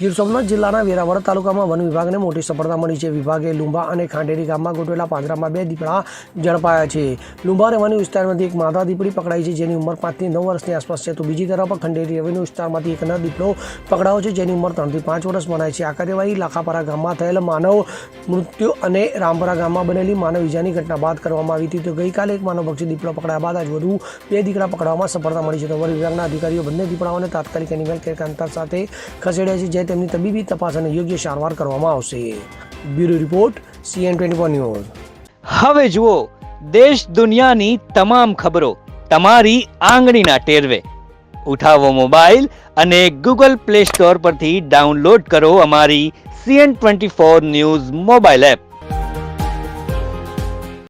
ગીર સોમનાથ જિલ્લાના વેરાવળ તાલુકામાં વન વિભાગને મોટી સફળતા મળી છે. વિભાગે લુંબા અને ખાંડેરી ગામમાં ગોઠવેલા પાંજરામાં બે દીપડા ઝડપાયા છે. લુંબા રેવન્યુ વિસ્તારમાંથી એક માદા દીપડી પકડાઈ છે, જેની ઉંમર પાંચથી નવ વર્ષની આસપાસ છે. તો બીજી તરફ ખંડેરી રેવન્યુ વિસ્તારમાંથી એક નર દીપડો પકડાયો છે, જેની ઉંમર ત્રણથી પાંચ વર્ષ મનાય છે. આ કાર્યવાહી લાખાપારા ગામમાં થયેલ માનવ મૃત્યુ અને રામપરા ગામમાં બનેલી માનવ ઇજાની ઘટના બાદ કરવામાં આવી હતી. તો ગઈકાલે એક માનવભક્ષી દીપડો પકડાયા બાદ આજ વધુ બે દીકરા પકડવામાં સફળતા મળી છે. તો વન વિભાગના અધિકારીઓ બંને દીપડાઓને તાત્કાલિક એનિમલ કેર અંતર સાથે ખસેડ્યા છે જ્યાં તેમની તબીબી તપાસ અને યોગ્ય સારવાર કરવામાં આવશે. Bureau report, CN twenty news. હવે જુઓ, દેશ દુનિયાની તમામ ખબરો તમારી આંગળીના ટેરવે. ઉઠાવો મોબાઈલ અને ગૂગલ પ્લે સ્ટોર પરથી ડાઉનલોડ કરો અમારી CN twenty four news mobile app.